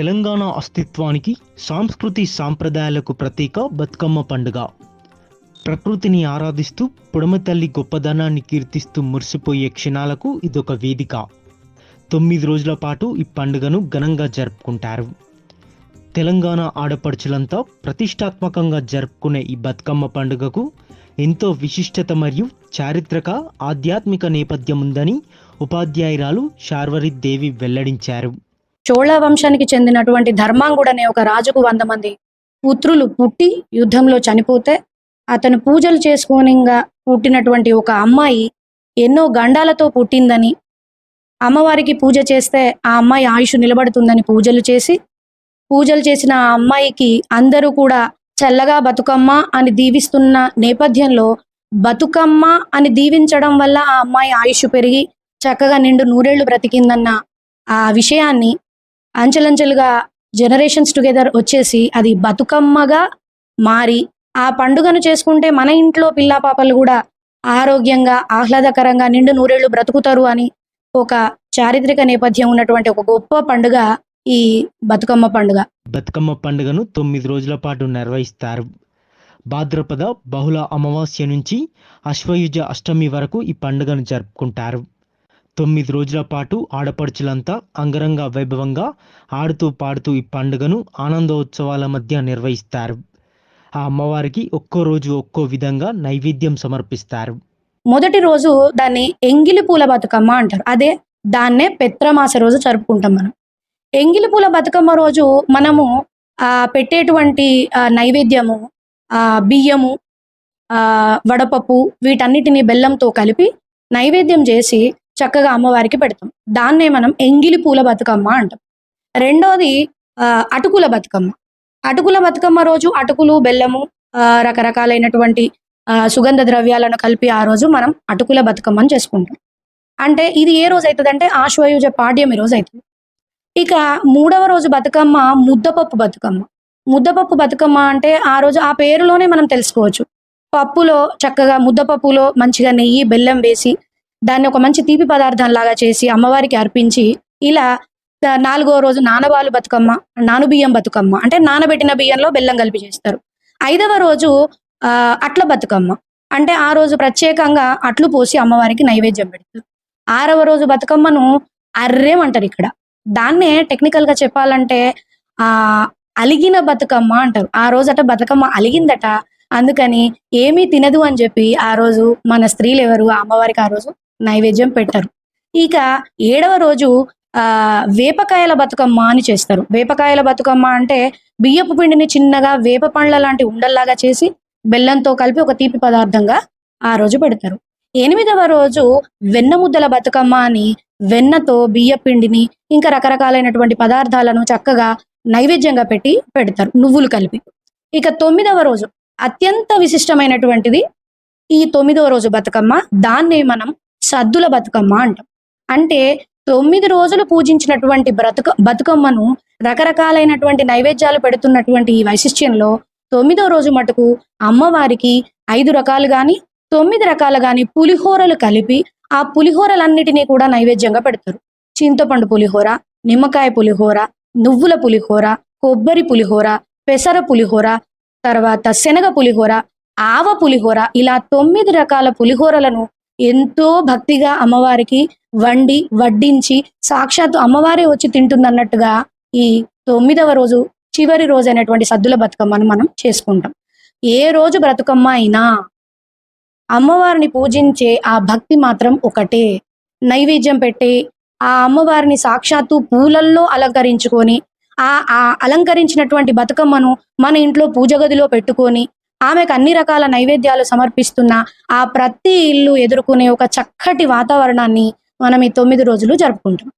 తెలంగాణ అస్తిత్వానికి సాంస్కృతి సాంప్రదాయాలకు ప్రతీక బతుకమ్మ పండుగ. ప్రకృతిని ఆరాధిస్తూ పుడమతల్లి గొప్పదనాన్ని కీర్తిస్తూ మురిసిపోయే క్షణాలకు ఇదొక వేదిక. తొమ్మిది రోజుల పాటు ఈ పండుగను ఘనంగా జరుపుకుంటారు. తెలంగాణ ఆడపడుచులంతా ప్రతిష్టాత్మకంగా జరుపుకునే ఈ బతుకమ్మ పండుగకు ఎంతో విశిష్టత మరియు చారిత్రక ఆధ్యాత్మిక నేపథ్యం ఉందని ఉపాధ్యాయురాలు శార్వరి దేవి వెల్లడించారు. చోళ వంశానికి చెందినటువంటి ధర్మాంగుడు అనే ఒక రాజుకు వంద మంది పుత్రులు పుట్టి యుద్ధంలో చనిపోతే అతను పూజలు చేసుకోనిగా పుట్టినటువంటి ఒక అమ్మాయి ఎన్నో గండాలతో పుట్టిందని అమ్మవారికి పూజ చేస్తే ఆ అమ్మాయి ఆయుష్ నిలబడుతుందని పూజలు చేసి పూజలు చేసిన ఆ అమ్మాయికి అందరూ కూడా చల్లగా బతుకమ్మ అని దీవిస్తున్న నేపథ్యంలో బతుకమ్మ అని దీవించడం వల్ల ఆ అమ్మాయి ఆయుష్ పెరిగి చక్కగా నిండు నూరేళ్ళు బ్రతికిందన్న ఆ విషయాన్ని అంచెలంచెలుగా జనరేషన్స్ టుగెదర్ వచ్చేసి అది బతుకమ్మగా మారి ఆ పండుగను చేసుకుంటే మన ఇంట్లో పిల్లా పాపలు కూడా ఆరోగ్యంగా ఆహ్లాదకరంగా నిండు నూరేళ్ళు బ్రతుకుతారు అని ఒక చారిత్రక నేపథ్యం ఉన్నటువంటి ఒక గొప్ప పండుగ ఈ బతుకమ్మ పండుగ. బతుకమ్మ పండుగను తొమ్మిది రోజుల పాటు నిర్వహిస్తారు. భాద్రపద బహుళ అమావాస్య నుంచి అశ్వయుజ అష్టమి వరకు ఈ పండుగను జరుపుకుంటారు. తొమ్మిది రోజుల పాటు ఆడపడుచులంతా అంగరంగ వైభవంగా ఆడుతూ పాడుతూ ఈ పండుగను ఆనందోత్సవాల మధ్య నిర్వహిస్తారు. ఆ అమ్మవారికి ఒక్కో రోజు ఒక్కో విధంగా నైవేద్యం సమర్పిస్తారు. మొదటి రోజు దాన్ని ఎంగిలి పూల బతుకమ్మ అంటారు. అదే దాన్నే పెత్రమాస రోజు జరుపుకుంటాం మనం. ఎంగిలి పూల బతుకమ్మ రోజు మనము ఆ పెట్టేటువంటి నైవేద్యము ఆ బియ్యము ఆ వడపప్పు వీటన్నిటిని బెల్లంతో కలిపి నైవేద్యం చేసి చక్కగా అమ్మవారికి పెడతాం. దాన్నే మనం ఎంగిలి పూల బతుకమ్మ అంటాం. రెండోది అటుకుల బతుకమ్మ. అటుకుల బతుకమ్మ రోజు అటుకులు బెల్లము రకరకాలైనటువంటి సుగంధ ద్రవ్యాలను కలిపి ఆ రోజు మనం అటుకుల బతుకమ్మని చేసుకుంటాం. అంటే ఇది ఏ రోజు అవుతుంది అంటే ఆశ్వయుజ పాడ్యం ఈ రోజు అవుతుంది ఇక మూడవ రోజు బతుకమ్మ ముద్దపప్పు బతుకమ్మ. ముద్దపప్పు బతుకమ్మ అంటే ఆ రోజు ఆ పేరులోనే మనం తెలుసుకోవచ్చు. పప్పులో చక్కగా ముద్దపప్పులో మంచిగా నెయ్యి బెల్లం వేసి దాన్ని ఒక మంచి తీపి పదార్థం లాగా చేసి అమ్మవారికి అర్పించి ఇలా నాలుగో రోజు నానబాలు బతుకమ్మ నానుబియ్యం బతుకమ్మ అంటే నానబెట్టిన బియ్యంలో బెల్లం కలిపి చేస్తారు. ఐదవ రోజు ఆ అట్ల బతుకమ్మ అంటే ఆ రోజు ప్రత్యేకంగా అట్లు పోసి అమ్మవారికి నైవేద్యం పెడతారు. ఆరవ రోజు బతుకమ్మను అర్రేం అంటారు ఇక్కడ. దాన్నే టెక్నికల్గా చెప్పాలంటే ఆ అలిగిన బతుకమ్మ అంటారు. ఆ రోజట బతుకమ్మ అలిగిందట అందుకని ఏమీ తినదు అని చెప్పి ఆ రోజు మన స్త్రీలు ఎవరు ఆ అమ్మవారికి ఆ రోజు నైవేద్యం పెట్టారు. ఇక ఏడవ రోజు ఆ వేపకాయల బతుకమ్మ అని చేస్తారు. వేపకాయల బతుకమ్మ అంటే బియ్యపు పిండిని చిన్నగా వేప పండ్ల లాంటి ఉండల్లాగా చేసి బెల్లంతో కలిపి ఒక తీపి పదార్థంగా ఆ రోజు పెడతారు. ఎనిమిదవ రోజు వెన్న ముద్దల బతుకమ్మ అని వెన్నతో బియ్య పిండిని ఇంకా రకరకాలైనటువంటి పదార్థాలను చక్కగా నైవేద్యంగా పెట్టి పెడతారు నువ్వులు కలిపి. ఇక తొమ్మిదవ రోజు అత్యంత విశిష్టమైనటువంటిది ఈ తొమ్మిదవ రోజు బతుకమ్మ. దాన్ని మనం సద్దుల బతుకమ్మ అంటాం. అంటే తొమ్మిది రోజులు పూజించినటువంటి బ్రతుక బతుకమ్మను రకరకాలైనటువంటి నైవేద్యాలు పెడుతున్నటువంటి ఈ వైశిష్ట్యంలో తొమ్మిదో రోజు మటుకు అమ్మవారికి ఐదు రకాలు గాని తొమ్మిది రకాలు గాని పులిహోరలు కలిపి ఆ పులిహోరలన్నిటినీ కూడా నైవేద్యంగా పెడతారు. చింతపండు పులిహోర నిమ్మకాయ పులిహోర నువ్వుల పులిహోర కొబ్బరి పులిహోర పెసర పులిహోర తర్వాత శనగ పులిహోర ఆవ పులిహోర ఇలా తొమ్మిది రకాల పులిహోరలను ఎంతో భక్తిగా అమ్మవారికి వండి వడ్డించి సాక్షాత్తు అమ్మవారే వచ్చి తింటుందన్నట్టుగా ఈ తొమ్మిదవ రోజు చివరి రోజు అయినటువంటి సద్దుల బతుకమ్మను మనం చేసుకుంటాం. ఏ రోజు బ్రతుకమ్మ అయినా అమ్మవారిని పూజించే ఆ భక్తి మాత్రం ఒకటే. నైవేద్యం పెట్టి ఆ అమ్మవారిని సాక్షాత్తు పూలల్లో అలంకరించుకొని ఆ ఆ అలంకరించినటువంటి బతుకమ్మను మన ఇంట్లో పూజ గదిలో పెట్టుకొని ఆమెకు అన్ని రకాల నైవేద్యాలు సమర్పిస్తున్న ఆ ప్రతి ఇల్లు ఎదుర్కొనే ఒక చక్కటి వాతావరణాన్ని మనం ఈ తొమ్మిది రోజులు జరుపుకుంటాం